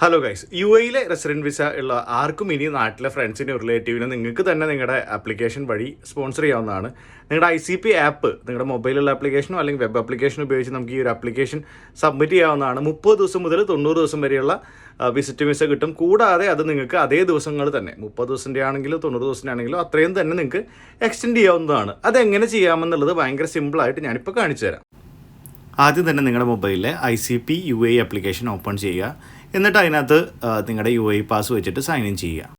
Hello guys U എയിലെ resident visa ഉള്ള ആർക്കും ഇനി നാട്ടിലെ ഫ്രണ്ട്സിനും റിലേറ്റീവിനും നിങ്ങൾക്ക് തന്നെ നിങ്ങളുടെ ആപ്ലിക്കേഷൻ വഴി സ്പോൺസർ ചെയ്യാവുന്നതാണ്. നിങ്ങളുടെ ഐ സി പി ആപ്പ് നിങ്ങളുടെ മൊബൈലുള്ള ആപ്ലിക്കേഷനോ അല്ലെങ്കിൽ വെബ് ആപ്ലിക്കേഷനോ ഉപയോഗിച്ച് നമുക്ക് ഈ ഒരു ആപ്ലിക്കേഷൻ സബ്മിറ്റ് ചെയ്യാവുന്നതാണ്. മുപ്പത് ദിവസം മുതൽ തൊണ്ണൂറ് ദിവസം വരെയുള്ള വിസിറ്റ് വിസ കിട്ടും. കൂടാതെ അത് നിങ്ങൾക്ക് അതേ ദിവസങ്ങൾ തന്നെ മുപ്പത് ദിവസത്തിന്റെ ആണെങ്കിലും തൊണ്ണൂറ് ദിവസത്തിന്റെ ആണെങ്കിലും അത്രയും തന്നെ നിങ്ങൾക്ക് എക്സ്റ്റെൻഡ് ചെയ്യാവുന്നതാണ്. അതെങ്ങനെ ചെയ്യാമെന്നുള്ളത് ഭയങ്കര സിമ്പിളായിട്ട് ഞാനിപ്പോൾ കാണിച്ചു തരാം ആദ്യം തന്നെ നിങ്ങളുടെ മൊബൈലിലെ I C P U A application open ചെയ്യുക. എന്നിട്ട് അതിനകത്ത് നിങ്ങളുടെ യു ഐ പാസ് വെച്ചിട്ട് സൈൻ ഇൻ ചെയ്യുക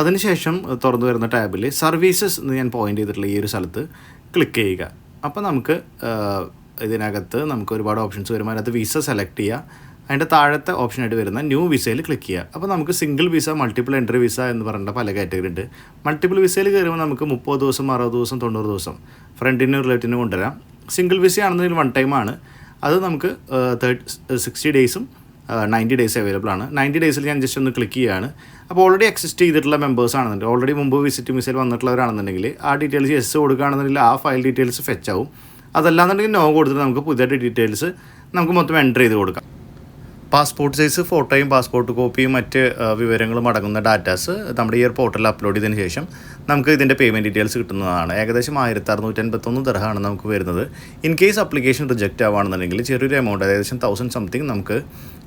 അതിനുശേഷം തുറന്നു വരുന്ന ടാബിൽ സർവീസസ് എന്ന് ഞാൻ പോയിന്റ് ചെയ്തിട്ടുള്ള ഈ ഒരു സ്ഥലത്ത് ക്ലിക്ക് ചെയ്യുക. അപ്പോൾ നമുക്ക് ഇതിനകത്ത് നമുക്ക് ഒരുപാട് ഓപ്ഷൻസ് വരും. അതിനകത്ത് വിസ സെലക്ട് ചെയ്യുക അതിന്റെ താഴത്തെ ഓപ്ഷനായിട്ട് വരുന്ന ന്യൂ വിസയിൽ ക്ലിക്ക് ചെയ്യുക അപ്പോൾ നമുക്ക് single visa multiple entry visa എന്ന് പറഞ്ഞ പല കാറ്റഗറി ഉണ്ട്. മൾട്ടിപ്പിൾ വിസയിൽ കയറുമ്പോൾ നമുക്ക് മുപ്പത് ദിവസം അറുപത് ദിവസം തൊണ്ണൂറ് ദിവസം ഫ്രണ്ടിനും റിലേറ്റീവിനും കൊണ്ടുവരാം. സിംഗിൾ വിസ ആണെന്നുണ്ടെങ്കിൽ വൺ ടൈമാണ് അത് നമുക്ക് തേർട്ടി സിക്സ്റ്റി ഡേയ്സും നയന്റി ഡേയ്സ് അവൈലബിൾ ആണ്. നയന്റി ഡേയ്സിൽ ഞാൻ ജസ്റ്റ് ഒന്ന് ക്ലിക്ക് ചെയ്യുകയാണ് അപ്പോൾ ഓൾറെഡി എക്സിസ്റ്റ് ചെയ്തിട്ടുള്ള മെമ്പേഴ്സ് ആണെന്നുണ്ടെങ്കിൽ ഓൾറെഡി മുമ്പ് വിസിറ്റ് മിസൈൽ വന്നിട്ടുള്ളവരാണെന്നുണ്ടെങ്കിൽ ആ ഡീറ്റെയിൽസ് എസ് കൊടുക്കുകയാണെന്നുണ്ടെങ്കിൽ ആ ഫയൽ ഡീറ്റെയിൽസ് ഫെച്ച് ആവും. അതല്ലാന്നുണ്ടെങ്കിൽ നോ കൊടുത്തിട്ട് നമുക്ക് പുതിയ ഡീറ്റെയിൽസ് നമുക്ക് മൊത്തം എന്റർ ചെയ്ത് കൊടുക്കാം. പാസ്പോർട്ട് സൈസ് ഫോട്ടോയും പാസ്പോർട്ട് കോപ്പിയും മറ്റ് വിവരങ്ങളും അടങ്ങുന്ന ഡാറ്റാസ് നമ്മുടെ ഈ ഒരു പോർട്ടലിൽ അപ്ലോഡ് ചെയ്തതിന് ശേഷം നമുക്ക് ഇതിന്റെ പേയ്മെന്റ് ഡീറ്റെയിൽസ് കിട്ടുന്നതാണ്. ഏകദേശം ആയിരത്തി അറുന്നൂറ്റി അൻപത്തൊന്ന് ദർഹമാണ് നമുക്ക് വരുന്നത്. ഇൻ കേസ് അപ്ലിക്കേഷൻ റിജക്റ്റ് ആവുകയാണെന്നുണ്ടെങ്കിൽ ചെറിയൊരു എമൗണ്ട് ഏകദേശം തൗസൻഡ് സംതിങ് നമുക്ക്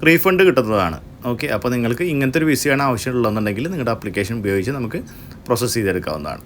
റീഫണ്ട് കിട്ടുന്നതാണ്. ഓക്കെ അപ്പോൾ നിങ്ങൾക്ക് ഇങ്ങനത്തെ ഒരു വിസയാണ് ആവശ്യമുള്ളതെന്നുണ്ടെങ്കിൽ നിങ്ങളുടെ അപ്ലിക്കേഷൻ ഉപയോഗിച്ച് നമുക്ക് പ്രോസസ്സ് ചെയ്തെടുക്കാവുന്നതാണ്.